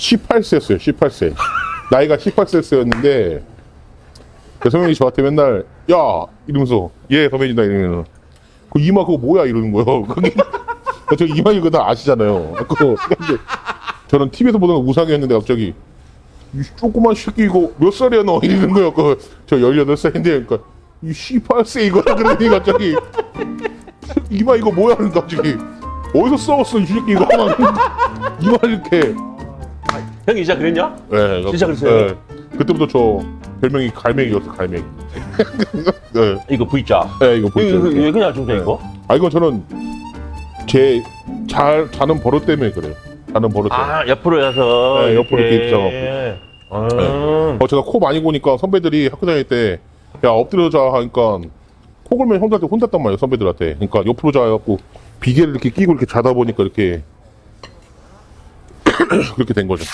18세였어요, 18세. 나이가 18세였는데, 그 선배님이 저한테 맨날, 야! 이러면서, 예, 선배님이다, 이러면, 그 이마 그거 뭐야? 이러는 거예요. 그게, 저 이마 이거 다 아시잖아요. 그거, 저는 TV에서 보던 거 우상이었는데 갑자기, 이 조그만 새끼 이거 몇 살이야 너? 이러는 거예요. 그, 저 18살인데, 그러니까, 이 18세 이거야. 그러더니 갑자기, 이마 이거 뭐야? 그러니까 갑자기, 어디서 싸웠어, 이 새끼 이거. 이마 이렇게. 형이 진짜 그랬냐? 네, 진짜 그랬어요? 네. 그때부터 저 별명이 갈매기였어, 갈매기. 네, 이거 V자. 네, 이거. 이거, 이거 왜 그냥 좀 네. 이거? 아, 이건 저는 제 잘 자는 버릇 때문에 그래요. 자는 버릇 때문에. 아, 옆으로 해서. 네, 옆으로 이렇게 있죠. 음. 어, 제가 코 많이 고니까 선배들이 학교 다닐 때, 야, 엎드려 자 하니까, 코 골면 혼자, 혼났단 말이에요, 선배들한테. 그러니까 옆으로 자갖고, 비계를 이렇게 끼고 이렇게 자다 보니까 이렇게, 그렇게 된 거죠.